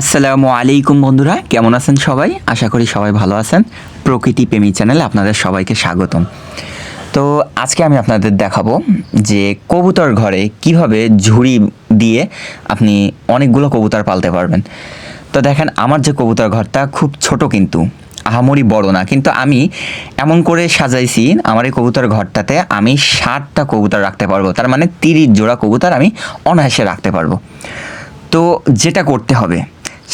আসসালামু আলাইকুম বন্ধুরা, কেমন আছেন সবাই? আশা করি সবাই ভালো আছেন। প্রকৃতি প্রেমী চ্যানেলে আপনাদের সবাইকে স্বাগতম। তো আজকে আমি আপনাদের দেখাবো যে কবুতর ঘরে কীভাবে ঝুড়ি দিয়ে আপনি অনেকগুলো কবুতর পালতে পারবেন। তো দেখেন, আমার যে কবুতর ঘরটা খুব ছোট কিন্তু, আহামরি বড় না, কিন্তু আমি এমন করে সাজাইছি, আমার এই কবুতর ঘরটাতে আমি ষাটটা কবুতর রাখতে পারব, তার মানে তিরিশ জোড়া কবুতর আমি অনায়াসে রাখতে পারব। তো যেটা করতে হবে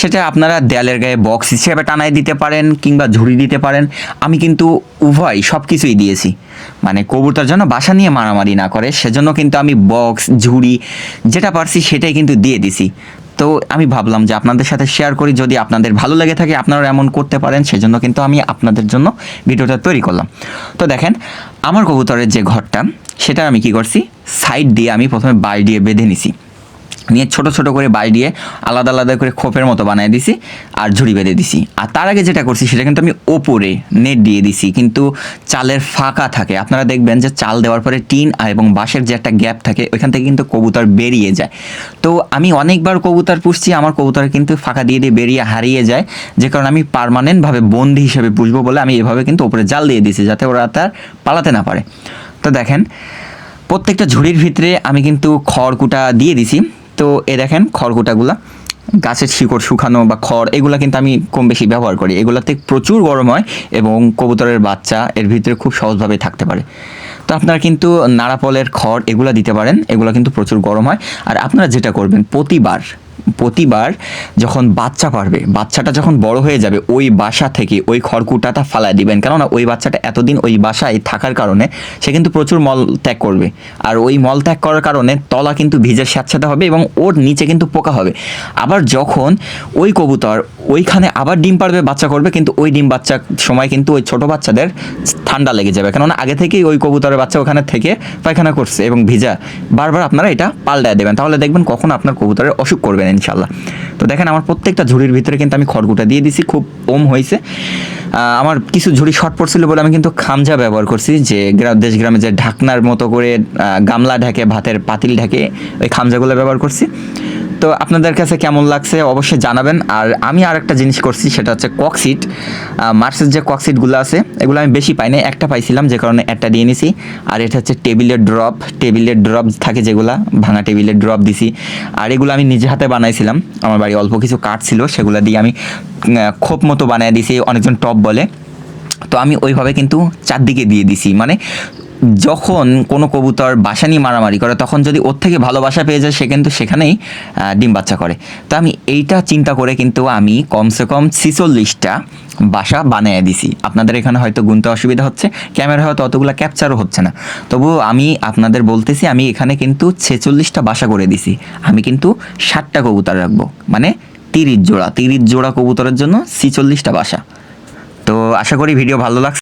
সেটা আপনারা দেয়ালের গায়ে বক্স হিসেবে টানায় দিতে পারেন কিংবা ঝুড়ি দিতে পারেন। আমি কিন্তু উভয় সব কিছুই দিয়েছি। মানে কবুতর যেন বাসা নিয়ে মারামারি না করে, সেজন্য কিন্তু আমি বক্স ঝুড়ি, যেটা পারছি সেটাই কিন্তু দিয়ে দিছি। তো আমি ভাবলাম যে আপনাদের সাথে শেয়ার করি, যদি আপনাদের ভালো লেগে থাকে আপনারা এমন করতে পারেন, সেজন্য কিন্তু আমি আপনাদের জন্য ভিডিওটা তৈরি করলাম। তো দেখেন, আমার কবুতরের যে ঘরটা, সেটা আমি কি করছি? সাইড দিয়ে আমি প্রথমে বাই দিয়ে বেঁধে নিছি। নিয়ে ছোট ছোট করে বাই দিয়ে আলাদা আলাদা করে খোপের মতো বানিয়ে দিছি আর ঝুড়ি বেঁধে দিছি। আর তার আগে যেটা করছি সেটা কিন্তু আমি ওপরে নেট দিয়ে দিছি, কিন্তু চালের ফাঁকা থাকে। আপনারা দেখবেন যে চাল দেওয়ার পরে টিন এবং বাঁশের যে একটা গ্যাপ থাকে, ওইখান থেকে কিন্তু কবুতর বেরিয়ে যায়। তো আমি অনেকবার কবুতর পুষছি, আমার কবুতর কিন্তু ফাঁকা দিয়ে দিয়ে বেরিয়ে হারিয়ে যায়, যে কারণে আমি পারমানেন্টভাবে বন্দি হিসেবে পুষবো বলে আমি এভাবে কিন্তু ওপরে জাল দিয়ে দিছি, যাতে ওরা তার পালাতে না পারে। তো দেখেন, প্রত্যেকটা ঝুড়ির ভিতরে আমি কিন্তু খড়কুটা দিয়ে দিছি। তো এ দেখেন খড়কুটাগুলা, গাছের শিকড় শুকানো বা খড়, এগুলো কিন্তু আমি কম বেশি ব্যবহার করি। এগুলোতে প্রচুর গরম হয় এবং কবুতরের বাচ্চা এর ভিতরে খুব সহজভাবে থাকতে পারে। তো আপনারা কিন্তু নাড়াপলের খড় এগুলো দিতে পারেন, এগুলো কিন্তু প্রচুর গরম হয়। আর আপনারা যেটা করবেন, প্রতিবার প্রতিবার যখন বাচ্চা পারবে, বাচ্চাটা যখন বড় হয়ে যাবে, ওই বাসা থেকে ওই খড়কুটাটা ফালায় দিবেন। কেননা ওই বাচ্চাটা এতদিন ওই বাসায় থাকার কারণে সে কিন্তু প্রচুর মল ত্যাগ করবে। আর ওই মল ত্যাগ করার কারণে তলা কিন্তু ভিজের স্যাঁতস্যাঁতে হবে এবং ওর নিচে কিন্তু পোকা হবে। আবার যখন ওই কবুতর ওইখানে আবার ডিম পারবে, বাচ্চা করবে, কিন্তু ওই ডিম বাচ্চা সময় কিন্তু ওই ছোট বাচ্চাদের ঠান্ডা লেগে যাবে। কেননা আগে থেকেই ওই কবুতরের বাচ্চা ওখানে থেকে পায়খানা করছে এবং ভিজা। বারবার আপনারা এটা পাল্টায় দেবেন। তাহলে দেখবেন কখন আপনার কবুতরের অসুখ করবেন ইনশাল্লাহ তো দেখেন, আমার প্রত্যেকটা ঝুড়ির ভিতরে কিন্তু আমি খড়গুটা দিয়ে দিছি, খুব ওম হয়েছে। আমার কিছু ঝুড়ি শর্ট পড়ছিল বলে আমি কিন্তু খামজা ব্যবহার করছি, যে দেশ গ্রামে যে ঢাকনার মতো করে গামলা ঢাকে, ভাতের পাতিল ঢাকে, ওই খামজাগুলো ব্যবহার করছি। তো আপনাদের কাছে কেমন লাগছে অবশ্যই জানাবেন। আর আমি আর একটা জিনিস করছি, সেটা হচ্ছে ককসিট মার্সের যে ককসিটগুলো আছে, এগুলো আমি বেশি পাই না একটা পাইছিলাম, যে কারণে একটা দিয়ে নিছি। আর এটা হচ্ছে টেবিলের ড্রপ টেবিলের ড্রপ থাকে যেগুলা, ভাঙা টেবিলের ড্রপ দিছি। আর এগুলো আমি নিজে হাতে বানাইছিলাম। আমার বাড়ি অল্প কিছু কাঠ ছিল, সেগুলো দিয়ে আমি খোপ মতো বানিয়ে দিছি, অনেকজন টপ বলে। তো আমি ওইভাবে কিন্তু চারদিকে দিয়ে দিছি। মানে যখন কোনো কবুতর বাসা নিয়ে মারামারি করে, তখন যদি ওর থেকে ভালোবাসা পেয়ে যায়, সে কিন্তু সেখানেই ডিম বাচ্চা করে। তো আমি এইটা চিন্তা করে কিন্তু আমি কমসে কম ছিচল্লিশটা বাসা বানিয়ে দিছি। আপনাদের এখানে হয়তো গুনতে অসুবিধা হচ্ছে ক্যামেরা হয়তো অতগুলো ক্যাপচারও হচ্ছে না। তবুও আমি আপনাদের বলতেছি, আমি এখানে কিন্তু ছেচল্লিশটা বাসা করে দিছি। আমি কিন্তু ষাটটা কবুতর রাখব মানে তিরিশ জোড়া তিরিশ জোড়া কবুতরের জন্য ছিচল্লিশটা বাসা। তো আশা করি ভিডিও ভালো লাগছে।